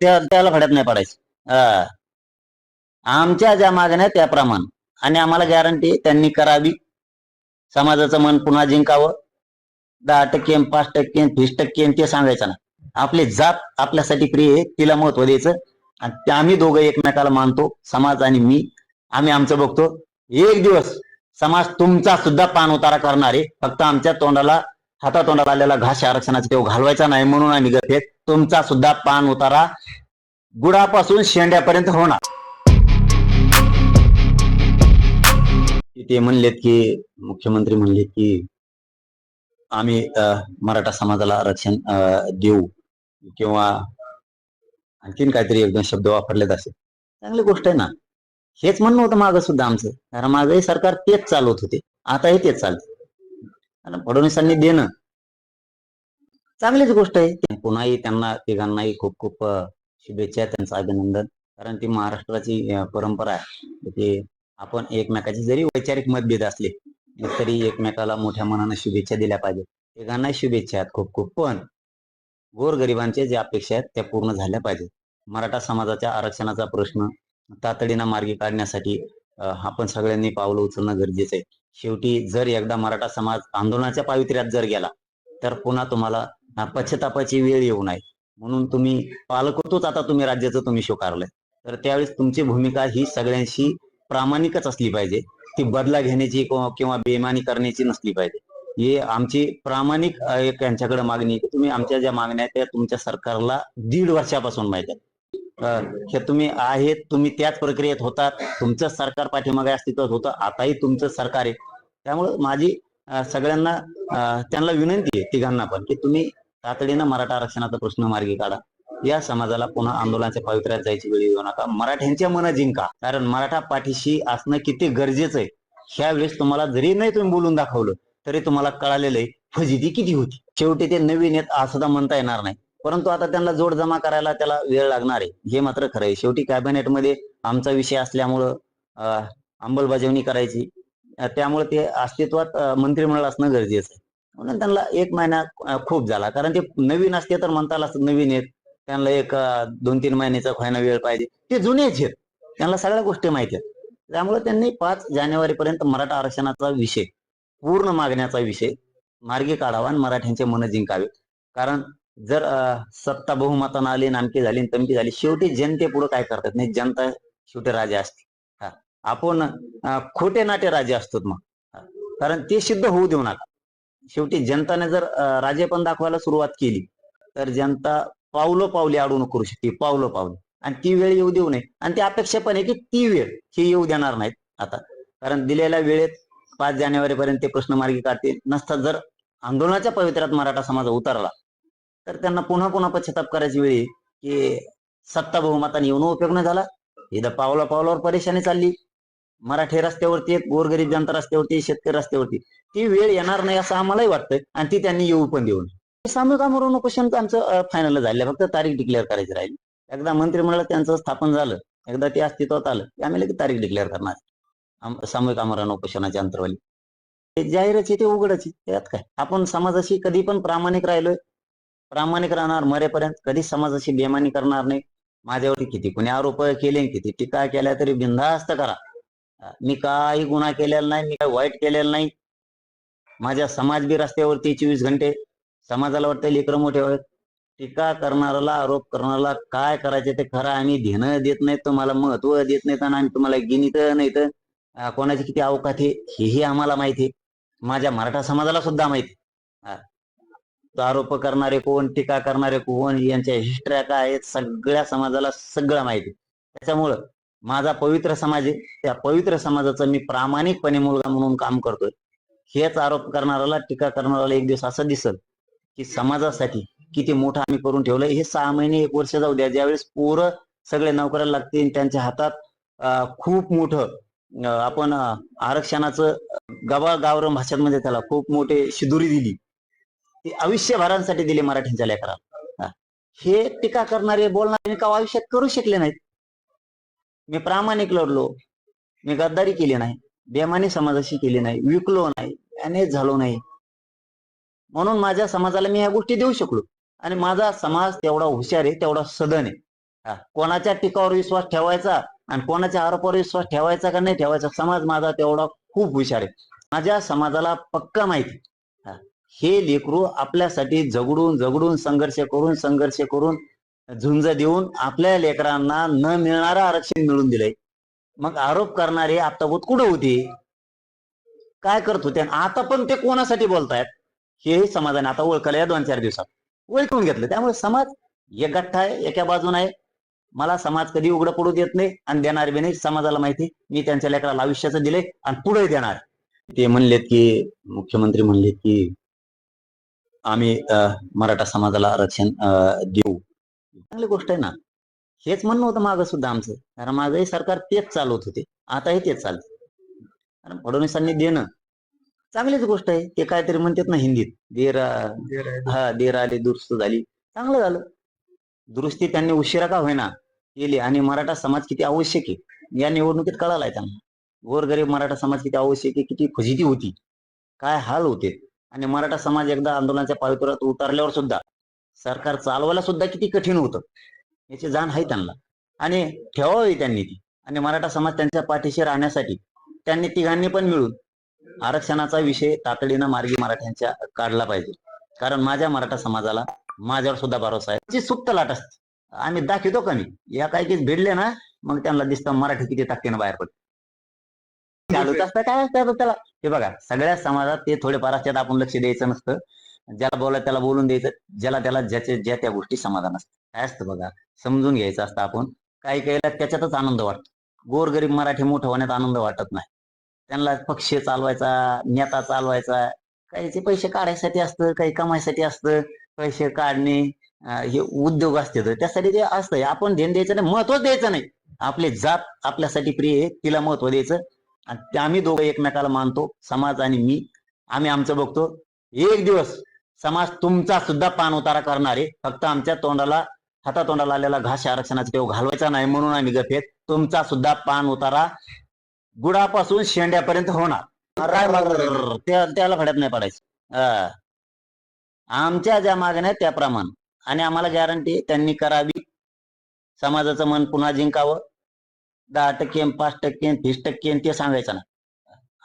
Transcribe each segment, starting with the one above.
त्या त्याला फड्यात नाही पडायचं. हा. आमच्या ज्या मागण्या त्याप्रमाणे. आणि आम्हाला गॅरंटी त्यांनी करावी. समाजाचं मन पुन्हा जिंकावं. दहा टक्के पाच टक्के वीस टक्के ते सांगायचं ना. आपली जात आपल्यासाठी प्रिय आहे तिला महत्त्व द्यायचं. आणि ते आम्ही दोघं एकमेकाला मानतो समाज आणि मी. आम्ही आमचं बघतो. एक दिवस समाज तुमचा सुद्धा पान उतारा करणार आहे. फक्त आमच्या तोंडाला हातातोंडात आलेला घास आरक्षणाचा तेव्हा घालवायचा नाही म्हणून आम्ही गत तुमचा सुद्धा पान उतारा गुडापासून शेंड्यापर्यंत होणार. ते म्हणलेत की मुख्यमंत्री म्हणले की आम्ही मराठा समाजाला आरक्षण देऊ किंवा आणखीन काहीतरी एक दोन शब्द वापरलेत असे. चांगली गोष्ट आहे ना. हेच म्हणणं होतं मागं सुद्धा आमचं. कारण मागंही सरकार तेच चालवत होते. आताही तेच चालते. आणि फडणवीसांनी देणं. चांगलीच गोष्ट आहे. पुन्हाही त्यांना तिघांनाही खूप खूप शुभेच्छा त्यांचं अभिनंदन. कारण ती महाराष्ट्राची परंपरा आहे. की आपण एकमेकाचे जरी वैचारिक मतभेद असले तरी एकमेकाला मोठ्या मनानं शुभेच्छा दिल्या पाहिजे तिघांना शुभेच्छा आहेत खूप खूप. पण गोरगरिबांचे जे अपेक्षा आहेत त्या पूर्ण झाल्या पाहिजेत. मराठा समाजाच्या आरक्षणाचा प्रश्न तातडीनं मार्गी काढण्यासाठी आपण सगळ्यांनी पावलं उचलणं गरजेचं आहे. शेवटी जर एकदा मराठा समाज आंदोलनाच्या पावित्र्यात जर गेला तर पुन्हा तुम्हाला पश्चातापाची वेळ येऊ नये. म्हणून तुम्ही पालकत्वच आता तुम्ही राज्याचं तुम्ही स्वीकारलंय. तर त्यावेळेस तुमची भूमिका ही सगळ्यांशी प्रामाणिकच असली पाहिजे. ती बदला घेण्याची किंवा किंवा बेमानी करण्याची नसली पाहिजे. हे आमची प्रामाणिक एक यांच्याकडे मागणी की तुम्ही आमच्या ज्या मागण्या आहेत त्या तुमच्या सरकारला दीड वर्षापासून माहीत आहेत. हे तुम्ही आहेत तुम्ही त्याच प्रक्रियेत होतात. तुमचं सरकार पाठीमागे अस्तित्वात होतं. आताही तुमचं सरकार आहे. त्यामुळे माझी सगळ्यांना त्यांना विनंती आहे तिघांना पण की तुम्ही तातडीनं मराठा आरक्षणाचा प्रश्न मार्गी काढा. या समाजाला पुन्हा आंदोलनाच्या पावित्र्यात जायची वेळ येऊ नका. मराठ्यांच्या मन जिंका. कारण मराठा पाठीशी असणं किती गरजेचं आहे. ह्या वेळेस तुम्हाला जरी नाही तुम्ही बोलून दाखवलं तरी तुम्हाला कळालेलं आहे फजिती किती होती. शेवटी ते नवीन येत असं म्हणता येणार नाही. परंतु आता त्यांना जोड जमा करायला त्याला वेळ लागणार आहे. हे मात्र खरं आहे. शेवटी कॅबिनेटमध्ये आमचा विषय असल्यामुळं अंमलबजावणी करायची. त्यामुळे ते अस्तित्वात मंत्रिमंडळ असणं गरजेचं आहे. म्हणून त्यांना एक महिना खूप झाला. कारण ते नवीन असते तर म्हणता नवीन आहेत. त्यांना एक दोन तीन महिन्याचा व्हायला वेळ पाहिजे. ते जुनेच आहेत. त्यांना सगळ्या गोष्टी माहिती आहेत. त्यामुळे त्यांनी पाच जानेवारी पर्यंत मराठा आरक्षणाचा विषय पूर्ण मागण्याचा विषय मार्गी काढावा आणि मराठ्यांचे मन जिंकावे. कारण जर सत्ता बहुमतानं आली नामकी झाली तमकी झाली शेवटी जनते पुढे काय करतात? नाही जनता शेवटी राजे असते. हा. आपण खोटे नाटे राजे असतो मग. हा. कारण ते सिद्ध होऊ देऊ नका. शेवटी जनताने जर राजे राजेपण दाखवायला सुरुवात केली तर जनता पावलं पावली अडवणूक करू शकते पावलं पावली. आणि ती वेळ येऊ देऊ नये. आणि ती अपेक्षा पण आहे की ती वेळ ही येऊ देणार नाहीत आता. कारण दिलेल्या वेळेत पाच जानेवारी पर्यंत ते प्रश्न मार्गी काढतील. नसता जर आंदोलनाच्या पवित्र्यात मराठा समाज उतरला तर त्यांना पुन्हा पुन्हा पश्चाताप करायची वेळी की सत्ता बहुमताने येऊन उपयोग नाही झाला. इथं पावला पावलावर परेशानी चालली. मराठी रस्त्यावरती आहेत गोरगरीब जनता रस्त्यावरती शेतकरी रस्त्यावरती ती वेळ येणार नाही असं आम्हालाही वाटतंय आणि ती त्यांनी येऊ पण देऊ नये. सामूहिक आमरण उपोषण आमचं फायनल झालं फक्त तारीख डिक्लेअर करायची राहिली. एकदा मंत्रिमंडळ त्यांचं स्थापन झालं एकदा ते अस्तित्वात आलं आम्ही लगेच तारीख डिक्लेअर करणार. सामूहिक आमरण उपोषणाच्या अंतर्वाली. ते जाहीरच आहे ते उघडच त्यात काय? आपण समाजाशी कधी पण प्रामाणिक राहिलोय. प्रामाणिक राहणार मरेपर्यंत. कधी समाजाशी बेमानी करणार नाही. माझ्यावरती किती कोणी आरोप केले किती टीका केल्या तरी बिनधास्त करा. मी काही गुन्हा केलेला नाही मी काही वाईट केलेलं नाही. माझ्या समाज बी रस्त्यावरती चोवीस घंटे. समाजाला वाटतं लेकरं मोठे व्हावेत. टीका करणाऱ्याला आरोप करणाऱ्याला काय करायचे ते खरं आम्ही घेणं देत नाही तुम्हाला महत्त्व देत नाहीत आणि आम्ही तुम्हाला गिनीत नाही तर कोणाची किती अवकात आहे हेही आम्हाला माहिती आहे. माझ्या मराठा समाजाला सुद्धा माहिती तो आरोप करणारे कोण टीका करणारे कोण यांच्या हिस्ट्र्या काय आहेत सगळ्या समाजाला सगळं माहिती आहे. त्याच्यामुळं माझा पवित्र समाज आहे. त्या पवित्र समाजाचा मी प्रामाणिकपणे मुलगा म्हणून काम करतोय. हेच आरोप करणाऱ्याला टीका करणाऱ्याला एक दिवस असं दिसल की समाजासाठी किती मोठं आम्ही करून ठेवलंय. हे सहा महिने एक वर्ष जाऊ द्या. ज्यावेळेस पोरं सगळे नोकऱ्याला लागतील त्यांच्या हातात खूप मोठं आपण आरक्षणाचं गवा गावरम भाषांमध्ये त्याला खूप मोठे शिदुरी दिली. ती आयुष्यभरांसाठी दिली मराठींच्या लेकराला. हे. टीका करणारे बोलणारे मी का आयुष्यात करू शकले नाहीत. मी प्रामाणिक लढलो. मी गद्दारी केली नाही. बेमानी समाजाशी केली नाही. विकलो नाही. मॅनेज झालो नाही. म्हणून माझ्या समाजाला मी ह्या गोष्टी देऊ शकलो. आणि माझा समाज तेवढा हुशार आहे तेवढा सदन आहे. हा, कोणाच्या टीकावर विश्वास ठेवायचा आणि कोणाच्या आरोपावर विश्वास ठेवायचा का नाही ठेवायचा समाज माझा तेवढा खूप हुशार आहे. माझ्या समाजाला पक्का माहिती. हा, हे लेकरू आपल्यासाठी झगडून झगडून संघर्ष करून संघर्ष करून झुंज देऊन आपल्या लेकरांना न मिळणारं आरक्षण मिळून दिलंय. मग आरोप करणारे आताभूत कुठं होते? काय करत होते? आता पण ते कोणासाठी बोलतायत? हेही समाजाने आता ओळखलं या दोन चार दिवसात. ओळखून घेतलं. त्यामुळे समाज एक गठ्ठा आहे एका बाजून आहे. मला समाज कधी उघडं पडू देत नाही आणि देणार बी नाही समाजाला माहिती मी त्यांच्या लेकराला आयुष्याचं दिले आणि पुढे देणार ते म्हणलेत की मुख्यमंत्री म्हणलेत की आम्ही अं, मराठा समाजाला आरक्षण अं, देऊ. चांगली गोष्ट आहे ना. हेच म्हणणं होतं मागं सुद्धा आमचं. कारण माझंही सरकार तेच चालवत होते. आताही तेच चालते. कारण फडणवीसांनी देणं चांगलीच गोष्ट आहे. ते काहीतरी म्हणतात ना हिंदीत. देर हा देर आले दुरुस्त झाली. चांगलं झालं. दुरुस्ती त्यांनी उशिरा का होईना केली आणि मराठा समाज किती आवश्यक आहे. या निवडणुकीत कळालाय त्यांना. गोरगरीब मराठा समाज किती आवश्यक आहे किती फजिती होती. काय हाल होते. आणि मराठा समाज एकदा आंदोलनाच्या पावित्र्यात उतरल्यावर सुद्धा सरकार चालवायला सुद्धा किती कठीण होतं. याची जाण आहे त्यांना. आणि ठेवावी त्यांनी ती. आणि मराठा समाज त्यांच्या पाठीशी राहण्यासाठी त्यांनी तिघांनी पण मिळून आरक्षणाचा विषय तातडीनं मार्गी मराठ्यांच्या काढला पाहिजे. कारण माझ्या मराठा समाजाला माझ्यावर सुद्धा भरोसा आहे. जी सुप्त लाट असते. आम्ही दाखवतो कमी या काही की भिडले ना मग त्यांना दिसतं मराठी किती ताकदीनं बाहेर पडते. चालूच असतं काय? असतं त्याला हे बघा सगळ्या समाजात ते थोडेफार असतात आपण लक्ष द्यायचं नसतं. ज्याला बोला त्याला बोलून द्यायचं ज्याला त्याला ज्याच्या ज्या त्या गोष्टी समाधान असतं काय असतं बघा समजून घ्यायचं असतं आपण. काही काहीला त्याच्यातच आनंद वाटतो. गोरगरीब मराठी मोठं होण्यात आनंद वाटत नाही. त्यांना पक्ष चालवायचा नेता चालवायचा. काहीचे पैसे काढायसाठी असतं काही कमायसाठी असतं. पैसे काढणे हे उद्योग असते त्यासाठी ते असतं. आपण ध्यान द्यायचं नाही महत्त्व द्यायचं नाही. आपली जात आपल्यासाठी प्रिय आहे तिला महत्त्व द्यायचं. आणि ते आम्ही दोघं एकमेकाला मानतो समाज आणि मी. आम्ही आमचं बघतो. एक दिवस समाज तुमचा सुद्धा पान उतारा करणारे फक्त आमच्या तोंडाला हातातोंडाला आलेला घास आरक्षणाचा पेव घालवायचा नाही म्हणून आम्ही गफेत तुमचा सुद्धा पान उतारा गुडापासून शेंड्यापर्यंत होणार. त्याला फड्यात नाही पडायचं. आमच्या ज्या मागण्या आहेत त्याप्रमाणे. आणि आम्हाला गॅरंटी त्यांनी करावी. समाजाचं मन पुन्हा जिंकावं. दहा टक्के पाच टक्के तीस टक्के ते सांगायचं ना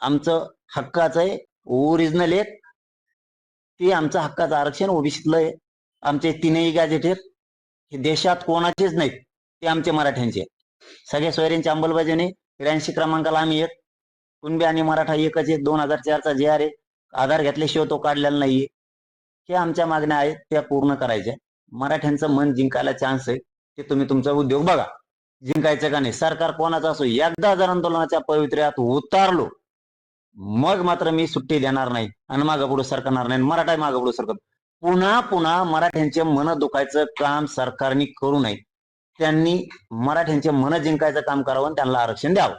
आमचं हक्काचं आहे. ओरिजिनल आहे ते आमचं हक्काचं आरक्षण ओबीसीतलं आहे. आमचे तीनही गॅजेटेर हे देशात कोणाचेच नाहीत. ते आमचे मराठ्यांचे सगळ्या सोयऱ्यांची अंमलबजावणी त्र्याऐंशी क्रमांकाला आम्ही एक कुणबी आणि मराठा एकच एक दोन हजार चारचा जे आर आहे. आधार घेतल्याशिवाय तो काढलेला नाहीये. हे आमच्या मागण्या आहेत. त्या पूर्ण करायच्या मराठ्यांचं मन जिंकायला चान्स आहे. ते तुम्ही तुमचा उद्योग बघा. जिंकायचं का नाही? सरकार कोणाचं असो एकदा जर आंदोलनाच्या पवित्र्यात उतारलो मग मात्र मी सुट्टी देणार नाही आणि मागं पुढे सरकणार नाही मराठा मागं पुढे सरकत. पुन्हा पुन्हा मराठ्यांचे मन दुखायचं काम सरकारने करू नये. त्यांनी मराठ्यांचे मन जिंकायचं काम करावं आणि त्यांना आरक्षण द्यावं.